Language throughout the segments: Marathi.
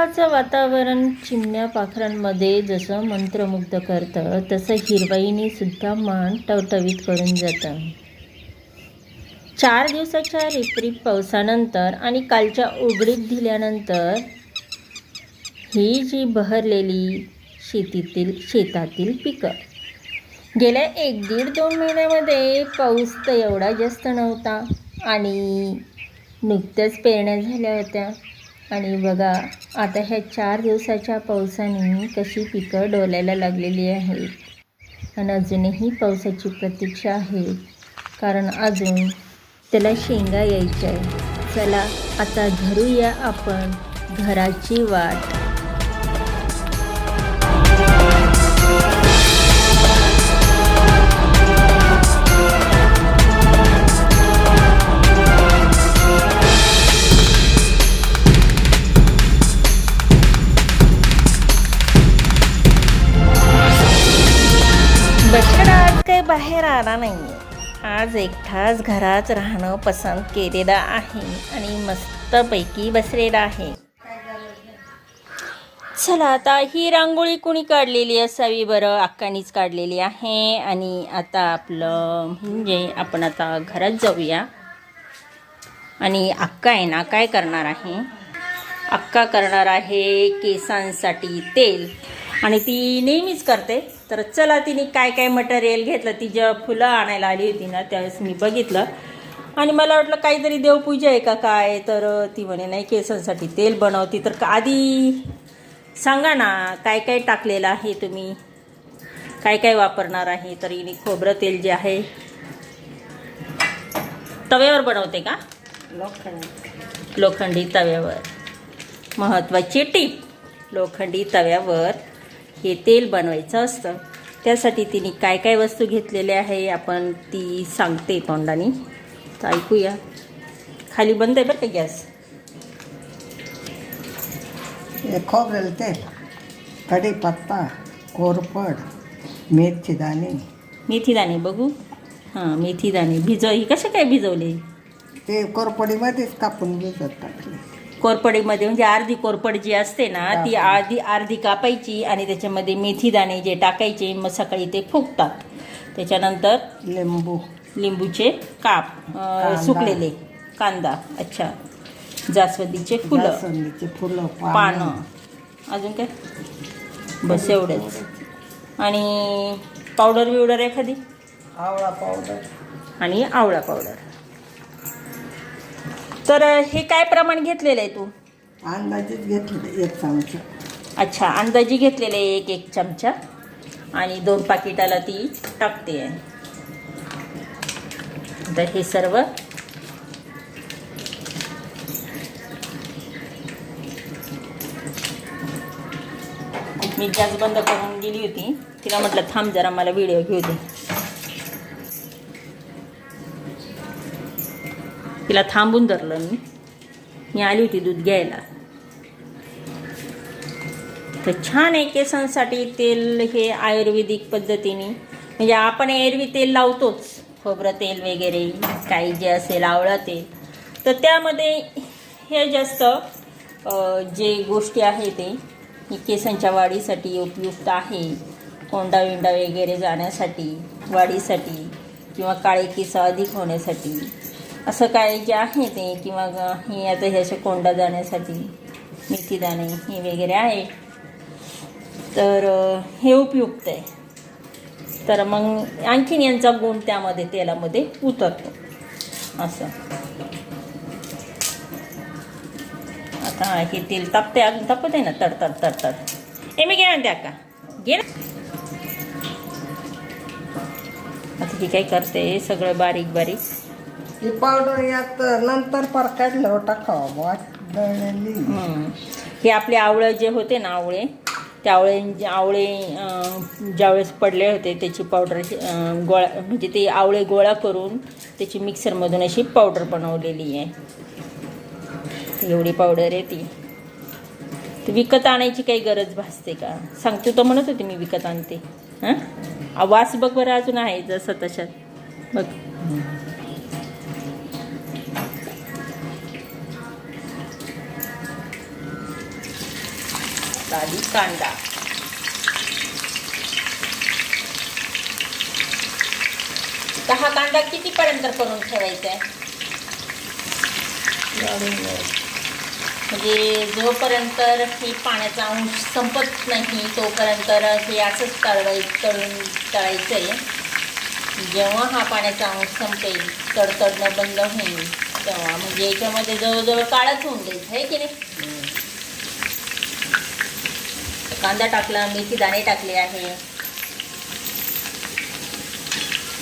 पावसाळ्याचं वातावरण चिमण्या पाखरांमध्ये जसं मंत्रमुग्ध करतं तसं हिरवाईने सुद्धा मान टवटवीत करून जातं. चार दिवसाच्या रिपरीप पावसानंतर आणि कालच्या उघडीत दिल्यानंतर ही जी बहरलेली शेतीतील शेतातील पिकं. गेल्या एक दीड दोन महिन्यामध्ये पाऊस तर एवढा जास्त नव्हता आणि नुकत्याच पेरण्या झाल्या होत्या. आणि बघा आता ह्या चार दिवसाच्या पावसाने कशी पिकं डोलायला लागलेली आहेत. आणि अजूनही पावसाची प्रतीक्षा आहे. कारण अजून त्याला शेंगा यायच्या आहे चला आता धरूया आपण घराची वाट. बाहेर आला नाही. आज एकटाच घरात राहणं पसंत केलेलं आहे आणि मस्तपैकी बसलेला आहे. चला आता ही रांगोळी कुणी काढलेली असावी बरं? अक्कानीच काढलेली आहे आणि आता आपलं म्हणजे आपण आता घरात जाऊया. आणि अक्का आहे ना काय करणार आहे? अक्का करणार आहे केसांसाठी तेल. आणि ती नेहमीच करते. तर चला तिने काय काय मटेरियल घेतलं ती जेव्हा फुलं आणायला आली होती ना त्यावेळेस मी बघितलं. आणि मला वाटलं काहीतरी देवपूजा आहे का काय? तर ती म्हणे नाही केसांसाठी तेल बनवती. तर आधी सांगा ना काय काय टाकलेलं आहे तुम्ही? काय काय वापरणार आहे? तर हिने खोबरं तेल जे आहे तव्यावर बनवते का? लोखंडी. तव्यावर. महत्त्वाची टीप लोखंडी तव्यावर हे तेल बनवायचं असतं. त्यासाठी तिने काय काय वस्तू घेतलेल्या आहे आपण ती सांगते तोंडाने. तर ऐकूया. खाली बंद आहे बरं का गॅस? हे खोबरेल तेल कढीपत्ता कोरफड मेथी दाणे मेथी दाणे बघू. हां मेथी दाणे भिजव ही कशा काय भिजवले? ते कोरपडीमध्येच कापून भिजत टाकले कोरपडीमध्ये म्हणजे अर्धी कोरपड जी असते ना ती अर्धी अर्धी कापायची आणि त्याच्यामध्ये मेथी दाणे जे टाकायचे मग सकाळी ते फुगतात. त्याच्यानंतर लिंबू. लिंबूचे काप. सुकलेले. कांदा. अच्छा. जास्वंदीचे फुलं. जास्वंदीची फुलं पानं. अजून काय? बस एवढंच. आणि पावडर बिवडर एखादी? आवळा पावडर आणि आवळा पावडर तर हे काय प्रमाण घेतलेलं आहे तू? अंदाजेच घेतलं एक चमचा. अच्छा अंदाजी घेतलेले आहे एक एक चमचा. आणि दोन पाकिटाला ती टाकते. आहे तर हे सर्व. मी गॅस बंद करून गेली होती. तिला म्हटलं थांब जरा मला व्हिडिओ घेऊ दे. तिला थांबून धरलं मी. मी आली होती दूध घ्यायला. तर छान आहे केसांसाठी तेल हे आयुर्वेदिक पद्धतीने. म्हणजे आपण एरवी तेल लावतोच खोबरं तेल वगैरे काही जे असेल आवळा तेल. तर त्यामध्ये हे जास्त जे गोष्टी आहे ते केसांच्या वाढीसाठी उपयुक्त आहे. कोंडा विंडा वगैरे जाण्यासाठी वाढीसाठी किंवा काळे केस अधिक होण्यासाठी. असं काय जे आहे ते किंवा हे आता हे असे कोंडा जाण्यासाठी मेथी दाणे हे वगैरे आहे. तर हे उपयुक्त आहे. तर मग आणखीन यांचा गुण त्यामध्ये तेलामध्ये उतरतो. असं. आता हे तेल तापते अजून तापत आहे ना तडतात तडतात ए मी घे म्हणते अक्का घे ना. आता ही काय करते सगळं बारीक बारीक. ही पावडर यात नंतर पर टाकावं वाट दळलेली हे आपले आवळं जे होते ना आवळे त्या आवळे आवळे ज्यावेळेस पडले होते त्याची पावडर अशी, गोळा म्हणजे ते आवळे गोळा करून त्याची मिक्सरमधून अशी पावडर बनवलेली आहे एवढी पावडर आहे ती विकत आणायची काही गरज भासते का सांगतो तर म्हणत होते मी विकत आणते हां वास बघ बरं अजून आहे जसं तशात बघ आता आधी कांदा. तर हा कांदा कितीपर्यंत करून ठेवायचा आहे म्हणजे जोपर्यंत हे पाण्याचा अंश संपत नाही तोपर्यंत हे असंच तळवाय तळून तळायचं आहे जेव्हा हा पाण्याचा अंश संपेल तडतडणं बंद होईल तेव्हा. म्हणजे याच्यामध्ये जवळजवळ काळच होऊन जायचं आहे की नाही? कांदा टाकला मेथी दाणे टाकले आहे.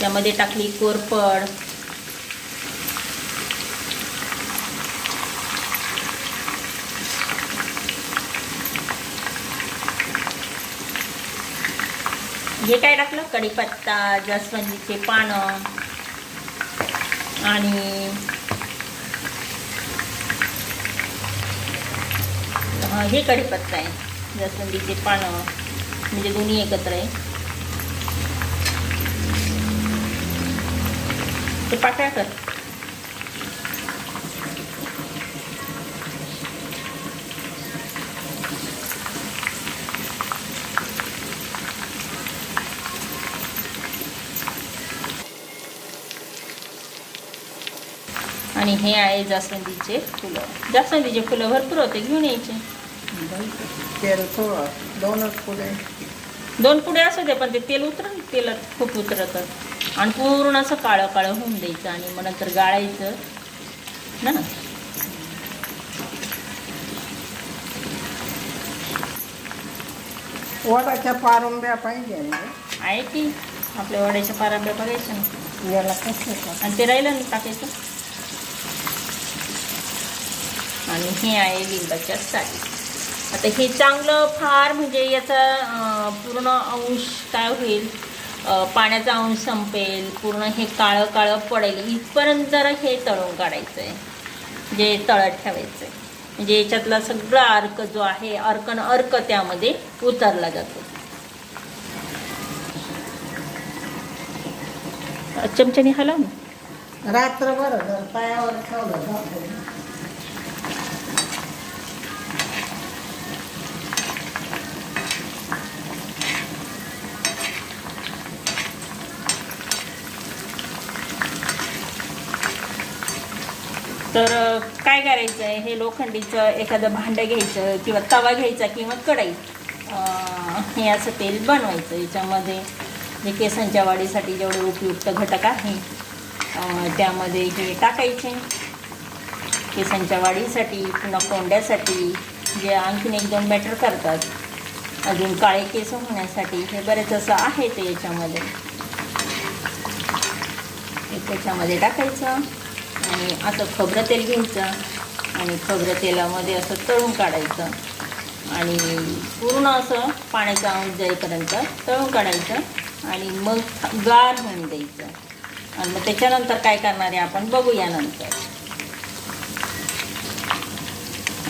त्यामध्ये टाकली कोरपड हे काय टाकलं? कढीपत्ता जास्वंदीचे पानं आणि हे कढीपत्ता आहे. जास्वंदीचे पानं म्हणजे दोन्ही एकत्र आहे. ते पाकळ्या कर. आणि हे आहे जास्वंदीचे फुलं. जास्वंदीचे फुलं भरपूर होते घेऊन यायचे. तेल थोडं दोनच पुढे. दोन पुढे असू दे पण ते तेल उतरन तेलात खूप उतरतं. आणि पूर्ण असं काळं काळं होऊन द्यायचं आणि मग नंतर गाळायचं. ना? वडाच्या पारुंब्या पाहिजे आहे की? आपल्या वड्याच्या पाराब्या बघायच्या ना? याला कसं आणि ते राहिलं ना टाकायचं? आणि हे आहे लिंबाच्या साली. आता हे चांगलं फार म्हणजे याचा पूर्ण अंश काय होईल? पाण्याचा अंश संपेल पूर्ण हे काळं काळं पडेल. इथपर्यंत जरा हे तळून काढायचं आहे जे तळत ठेवायचं आहे म्हणजे याच्यातला सगळा अर्क जो आहे अर्कन अर्क त्यामध्ये उतरला जातो. चमच्याने हलव ना. रात्रभर पायावर ठेवलं तर काय करायचं आहे हे लोखंडीचं एखादं भांडं घ्यायचं किंवा तवा घ्यायचा किंवा कढई. हे असं तेल बनवायचं याच्यामध्ये. जे केसांच्या वाढीसाठी जेवढे उपयुक्त घटक आहे त्यामध्ये हे टाकायचे. केसांच्या वाढीसाठी पुन्हा कोंड्यासाठी जे आणखीन एक दोन मॅटर करतात. अजून काळे केस होण्यासाठी हे बरेच असं आहे ते याच्यामध्ये. त्याच्यामध्ये टाकायचं. आणि असं खोबरं तेल घ्यायचं आणि खोबरं तेलामध्ये असं तळून काढायचं. आणि पूर्ण असं पाण्याचा अंश जाईपर्यंत तळून काढायचं आणि मग गार होऊन द्यायचं. आणि मग त्याच्यानंतर काय करणार आहे आपण बघूया नंतर.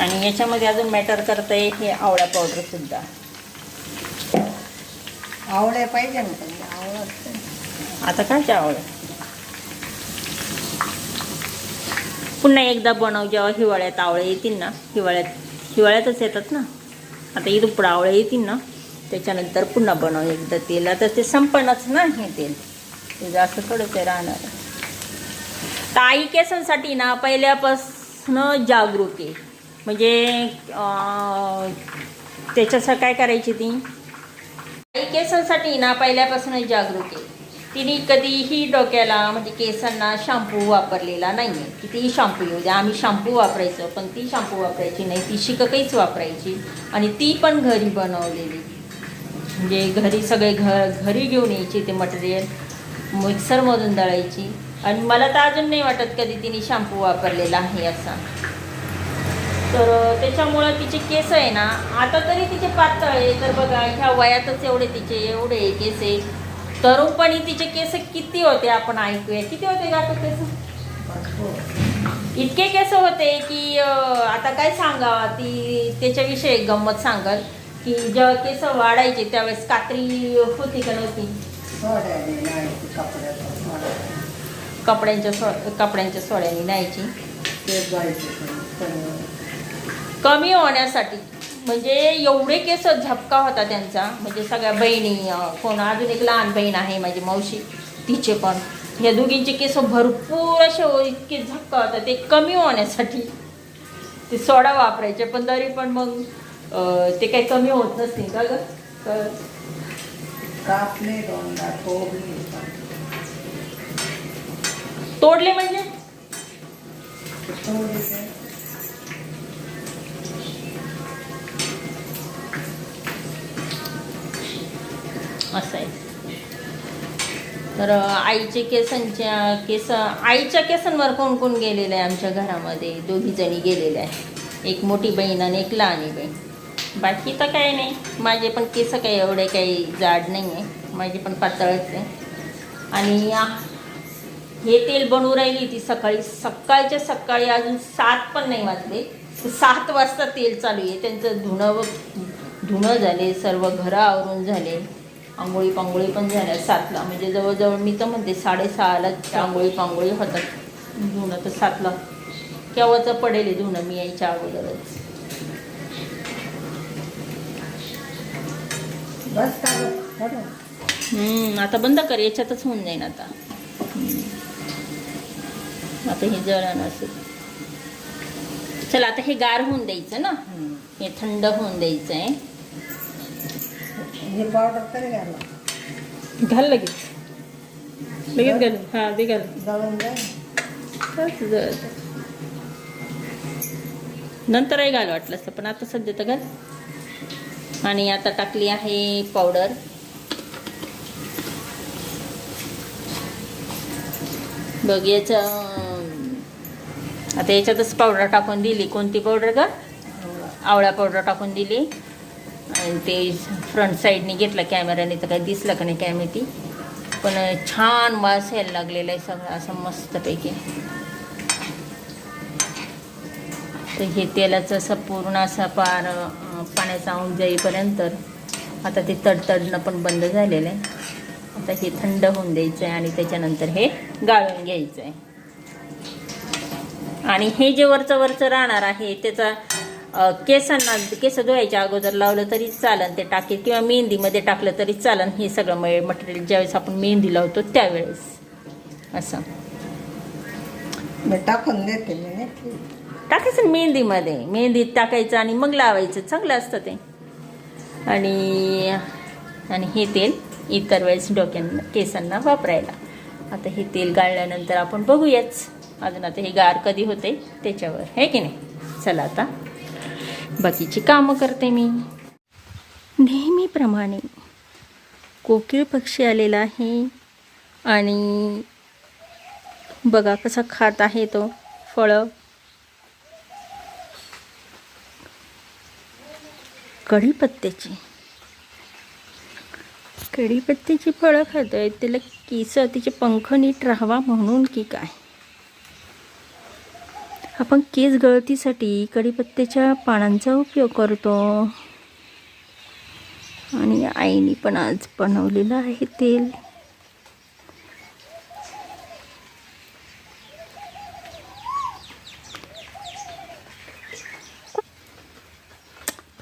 आणि याच्यामध्ये अजून मॅटर करतं आहे हे आवळा पावडरसुद्धा आवळे पाहिजे ना पण आवळत आता काय आवड पुन्हा एकदा बनव जेव्हा हिवाळ्यात आवळे येतील ना हिवाळ्यात हिवाळ्यातच येतात ना. आता इथून आवळे येतील ना त्याच्यानंतर पुन्हा बनव एकदा तेल. आता ते संपणच ना हे तेल. ते जास्त थोडंच आहे राहणार. तर आई केसांसाठी ना पहिल्यापासून जागरूक आहे. म्हणजे अं, त्याच्यासाठी काय करायची ती? आई केसांसाठी ना पहिल्यापासून जागरूक आहे. तिने कधीही डोक्याला म्हणजे केसांना शॅम्पू वापरलेला नाही आहे कितीही शॅम्पू येऊ द्या आम्ही शॅम्पू वापरायचो पण ती शॅम्पू वापरायची नाही. ती शिककहीच वापरायची. आणि ती पण घरी बनवलेली. म्हणजे घरी सगळे घर घरी घेऊन यायची ते मटेरियल मिक्सरमधून दळायची. आणि मला तर अजून नाही वाटत कधी तिने शॅम्पू वापरलेला आहे असा. तर त्याच्यामुळं तिचे केस आहे ना आता तरी तिचे पातळ आहे. तर बघा ह्या वयातच एवढे तिचे एवढे केस आहे. तरुणपणी तिचे केस किती होते आपण ऐकूया. किती होते का आता केस? इतके केस होते की आता काय सांगावा ती त्याच्याविषयी एक गंमत सांगल की जेव्हा केस वाढायचे त्यावेळेस कात्री होती का नव्हती? कपड्यांच्या सो कपड्यांच्या सोड्याने न्यायची. कमी होण्यासाठी. म्हणजे एवढे केस झपका होता त्यांचा. म्हणजे सगळ्या बहिणी कोण अजून एक लहान बहीण आहे माझी मावशी तिचे पण. या दोघींचे केस भरपूर असे इतके झपका होता ते कमी होण्यासाठी. ते सोडा वापरायचे पण तरी पण मग ते काही कमी होत नसतील का ग? कापले तोडले म्हणजे? असं आहे. तर आईचे केसांच्या केस आईच्या केसांवर कोण कोण गेलेलं आहे आमच्या घरामध्ये? दोघी जणी गेलेले आहे एक मोठी बहीण आणि एक लहानी बहीण. बाकी तर काही नाही. माझे पण केस काही एवढे काही जाड नाही आहे माझे पण पातळच आहे. आणि हे तेल बनवू राहिली ती सकाळी. सकाळच्या सकाळी अजून सात पण नाही वाजले. सात वाजता तेल चालू आहे. त्यांचं धुणं व- धुणं झाले. सर्व घरं आवरून झाले. आंघोळी पांघोळी पण झाल्या सातला. म्हणजे जवळजवळ मी तर म्हणते साडेसहालाच आंघोळी पांघोळी होतात. धुणं तर सातला. केव्हाचं पडेल धुणं? मी यायच्या अगोदरच. बस. हम्म, आता बंद कर. याच्यातच होऊन जाईन आता. आता हे जळण असेल. चला आता हे गार होऊन द्यायचं ना. हे थंड होऊन द्यायचं आहे हे पावडर तरी घाला घाल लगेच. लगेच घाल. हा ते घाल. नंतरही घाल वाटलं असतं पण आता सध्या तर घाल. आणि आता टाकली आहे पावडर. बघ याचं आता याच्यातच पावडर टाकून दिली. कोणती पावडर का आवळा पावडर टाकून दिली. आणि ते फ्रंट साईडने घेतलं कॅमेराने तर काही दिसलं का नाही काय माहिती पण छान वास यायला लागलेला आहे सगळं असं मस्तपैकी. तर हे तेलाचं असं पूर्ण असं पार पाण्याचा अंग जाईपर्यंत आता ते तडतडणं पण बंद झालेलं आहे. आता हे थंड होऊन द्यायचं आहे आणि त्याच्यानंतर हे गाळून घ्यायचं आहे आणि हे जे वरचं वरचं राहणार आहे त्याचा केसांना केस धुवायच्या अगोदर लावलं तरी चालन ते टाके किंवा मेहंदीमध्ये टाकलं तरी चालन. हे सगळं मटेरियल ज्यावेळेस आपण मेहंदी लावतो त्यावेळेस. असं. मी टाकून देते मी टाकायचं मेहंदीमध्ये. मेहंदीत टाकायचं आणि मग लावायचं. चांगलं असतं ते. आणि आणि हे तेल इतर वेळेस डोक्यांना केसांना वापरायला. आता हे तेल गाळल्यानंतर आपण बघूयाच. अजून आता हे गार कधी होते त्याच्यावर. आहे की नाही? चला आता. बाकीची कामं करते मी. नेहमीप्रमाणे कोकिळ पक्षी आलेला आहे आणि बघा कसा खात आहे तो फळं. कढीपत्त्याची. कढीपत्त्याची फळं खात आहे त्याला केस तिचे पंख नीट राहावा म्हणून की काय? आपण केस गळतीसाठी कढीपत्त्याच्या पानांचा उपयोग करतो. आणि आईने पण आज बनवलेलं आहे तेल.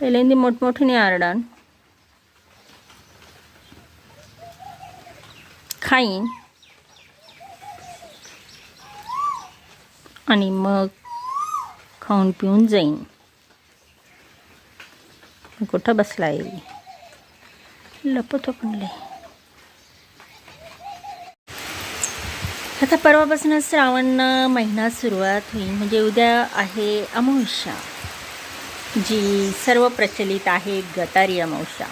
पहिल्यांदा मोठमोठ्याने आरडान. खाईन. आणि मग खाऊन पिऊन जाईन. कुठं बसलाय? लपतो पण लई आता परवापासून श्रावण महिना सुरुवात होईल म्हणजे उद्या आहे अमावस्या जी सर्व प्रचलित आहे गटारी अमावस्या.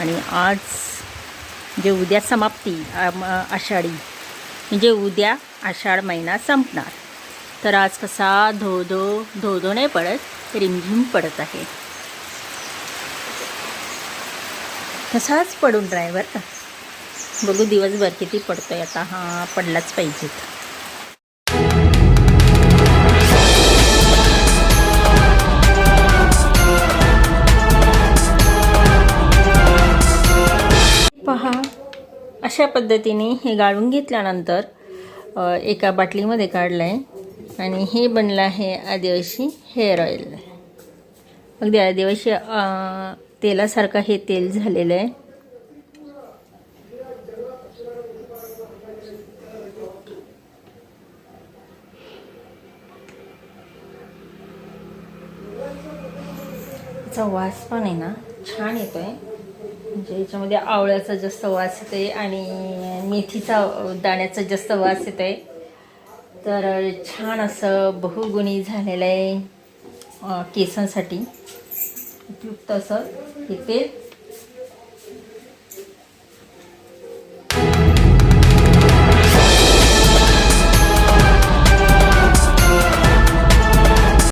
आणि आज जे उद्या समाप्ती आषाढी म्हणजे उद्या आषाढ महिना संपणार. तर आज कसा धो धो धो धो नाही पडत रिमझिम पडत आहे. तसाच पडून ड्रायव्हर का. बघू दिवसभर किती पडतोय आता. हा पडलाच पाहिजेत पहा अशा पद्धतीने हे गाळून घेतल्यानंतर एका बाटलीमध्ये काढलं आहे आणि हे बनलं आहे आदिवासी हेअर ऑइल. अगदी आदिवासी तेलासारखं हे तेल झालेलं आहे. याचा वास पण आहे ना छान येतोय. म्हणजे याच्यामध्ये आवळ्याचा जास्त वास येतोय आणि मेथीचा दाण्याचा जास्त वास येतोय. तर छान असं बहुगुणी झालेलं आहे केसांसाठी. उपयुक्त असं हे तेल